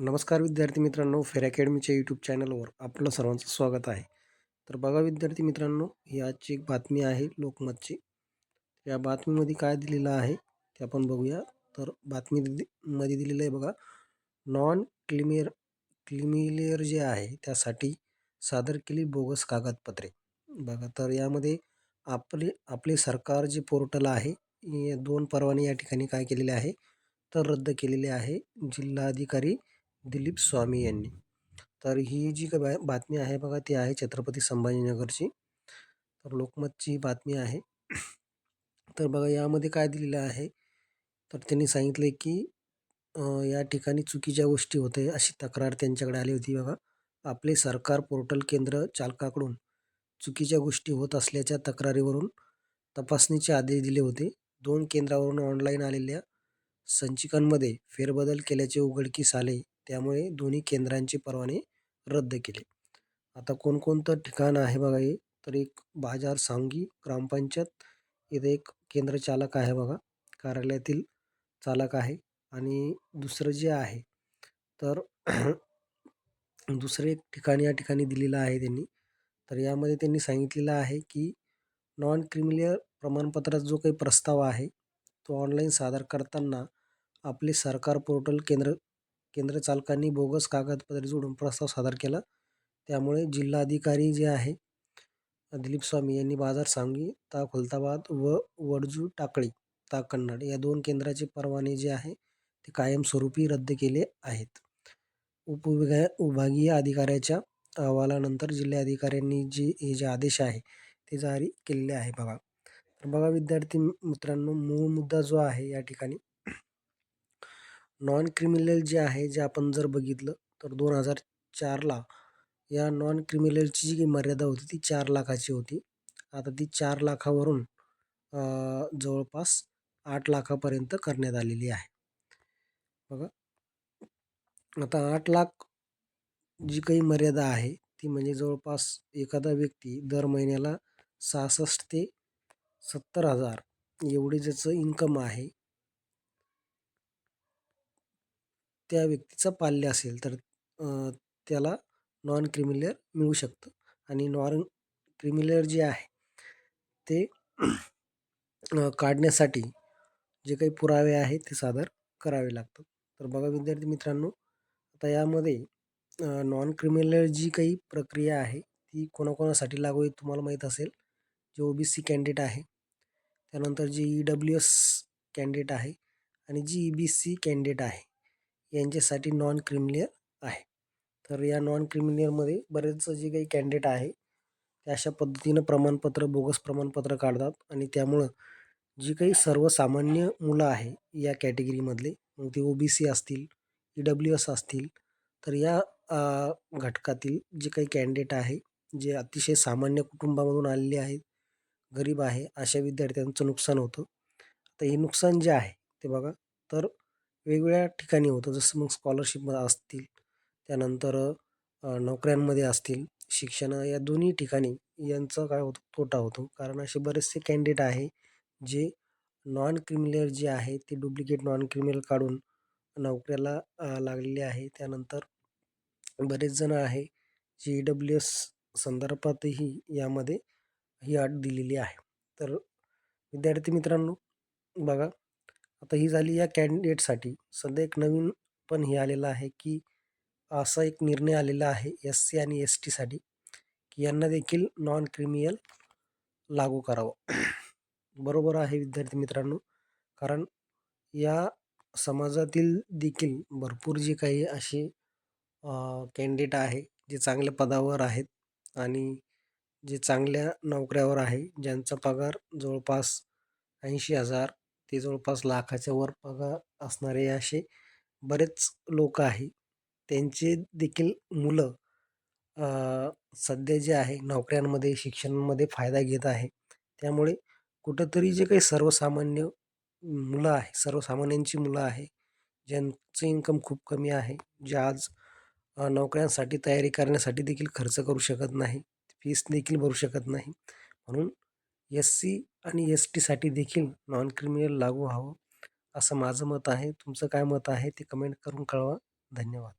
नमस्कार विद्यार्थी मित्रांनो फेर अकॅडमीच्या यूट्यूब चॅनलवर आपलं सर्वांचं स्वागत आहे. तर बघा विद्यार्थी मित्रांनो ही आजची एक बातमी आहे लोकमतची. या बातमीमध्ये काय दिलेलं आहे ते आपण बघूया. तर बातमी मध्ये दिलेलं आहे बघा नॉन क्लिमियर क्लिमिलेअर जे आहे त्यासाठी सादर केली बोगस कागदपत्रे. बघा तर यामध्ये आपले आपले सरकार जे पोर्टल आहे दोन परवाने या ठिकाणी काय केलेले आहे? तर रद्द केलेले आहे जिल्हाधिकारी दिलीप स्वामी यांनी. तर ही जी काय बातमी आहे बघा ती आहे छत्रपती संभाजीनगरची. तर लोकमतची बातमी आहे. तर बघा यामध्ये काय दिलेलं आहे? तर त्यांनी सांगितले की या ठिकाणी चुकीच्या गोष्टी होते अशी तक्रार त्यांच्याकडे आली होती बघा. आपले सरकार पोर्टल केंद्र चालकाकडून चुकीच्या गोष्टी होत असल्याच्या तक्रारीवरून तपासणीचे आदेश दिले होते. दोन केंद्रावरून ऑनलाईन आलेल्या संचिकांमध्ये फेरबदल केल्याचे उघडकीस आले त्यामुळे दोन्ही केंद्रांचे परवाने रद्द केले. आता कोणकोणतं ठिकाण आहे बघा हे? तर एक बाजार सांगी ग्रामपंचायत इथे एक केंद्र चालक आहे बघा कार्यालयातील चालक आहे आणि दुसरं जे आहे तर दुसरे एक ठिकाण या ठिकाणी दिलेलं आहे त्यांनी. तर यामध्ये त्यांनी सांगितलेलं आहे की नॉन क्रिमिलियर प्रमाणपत्राचा जो काही प्रस्ताव आहे तो ऑनलाईन सादर करताना आपले सरकार पोर्टल केंद्र केंद्र चालकांनी बोगस कागदपत्रे जोडून प्रस्ताव सादर केला. त्यामुळे जिल्हाधिकारी जे आहे दिलीप स्वामी यांनी बाजार सांगली ता खुलताबाद व वडजू टाकळी ता कन्नड या दोन केंद्राचे परवाने जे आहे ते कायमस्वरूपी रद्द केले आहेत. उपविभा विभागीय अधिकाऱ्याच्या अहवालानंतर जिल्हाधिकाऱ्यांनी जे हे जे आदेश आहे ते जारी केलेले आहे बघा. तर बघा विद्यार्थी मित्रांनो मूळ मुद्दा जो आहे या ठिकाणी नॉन क्रिमिनल जे आहे जे आपण जर बघितलं तर दोन हजार चारला या नॉन क्रिमिनलची जी काही मर्यादा होती ती चार लाखाची होती. आता ती चार लाखावरून जवळपास आठ लाखापर्यंत करण्यात आलेली आहे. बघा. आता आठ लाख जी काही मर्यादा आहे ती म्हणजे जवळपास एखादा व्यक्ती दर महिन्याला सहासष्ट ते सत्तर हजार एवढे ज्याचं इन्कम आहे त्या व्यक्तीचा पाल्य असेल तर त्याला नॉन क्रिमिलियर मिळू शकतं. आणि नॉन क्रिमिलेअर जे आहे ते काढण्यासाठी जे काही पुरावे आहेत ते सादर करावे लागतात. तर बघा विद्यार्थी मित्रांनो आता यामध्ये नॉन क्रिमिलियर जी काही प्रक्रिया आहे ती कोणाकोणासाठी लागू आहे तुम्हाला माहीत असेल. जे ओ बी सी कॅन्डिडेट आहे त्यानंतर G E W S candidate आहे आणि G E B C candidate आहे यांच्यासाठी नॉन क्रिमिलियर आहे. तर या नॉन क्रिमिलियरमध्ये बरेच जे काही कॅन्डिडेट आहे ते अशा पद्धतीनं प्रमाणपत्र बोगस प्रमाणपत्र काढतात आणि त्यामुळं जी काही सर्वसामान्य मुलं आहे या कॅटेगरीमधले मग ते ओ बी सी असतील ई डब्ल्यू एस असतील तर या घटकातील जे काही कॅन्डिडेट आहे जे अतिशय सामान्य कुटुंबामधून आलेले आहेत गरीब आहे अशा विद्यार्थ्यांचं नुकसान होतं. तर हे नुकसान जे आहे ते बघा तर वेगवेगळ्या ठिकाणी होतं. जसं मग स्कॉलरशिप असतील त्यानंतर नोकऱ्यांमध्ये असतील शिक्षण या दोन्ही ठिकाणी यांचा काय होतो तोटा होतो. कारण असे बरेचसे कॅन्डिडेट आहे जे नॉन क्रिमिनल जे आहे ते डुप्लिकेट नॉन क्रिमिनल काढून नोकऱ्याला लागलेले आहे. त्यानंतर बरेच जण आहे जे ई डब्ल्यू एस संदर्भातही यामध्ये ही अट दिलेली आहे. तर विद्यार्थी मित्रांनो बघा आता ही झाली या कॅन्डिडेटसाठी. सध्या एक नवीन पण हे आलेलं आहे की असा एक निर्णय आलेला आहे एस सी आणि एस टीसाठी की यांना देखील नॉन क्रिमियल लागू करावं. बरोबर आहे विद्यार्थी मित्रांनो? कारण या समाजातील देखील भरपूर जे काही असे कॅन्डिडेट आहे जे चांगल्या पदावर आहेत आणि जे चांगल्या नोकऱ्यावर आहे ज्यांचा पगार जवळपास ऐंशी हजार ते जवळपास लाखाच्या वर पगार असणारे असे बरेच लोक आहे. त्यांचे देखील मुलं सध्या जे आहे नोकऱ्यांमध्ये शिक्षणामध्ये फायदा घेत आहे. त्यामुळे कुठंतरी जे काही सर्वसामान्य मुलं आहे सर्वसामान्यांची मुलं आहे ज्यांचं इन्कम खूप कमी आहे जे आज नोकऱ्यांसाठी तयारी करण्यासाठी देखील खर्च करू शकत नाही फीस देखील भरू शकत नाही. म्हणून एस सी आणि एस टीसाठी देखील नॉन क्रिमिनल लागू व्हावं असं माझं मत आहे. तुमचं काय मत आहे ते कमेंट करून कळवा. धन्यवाद.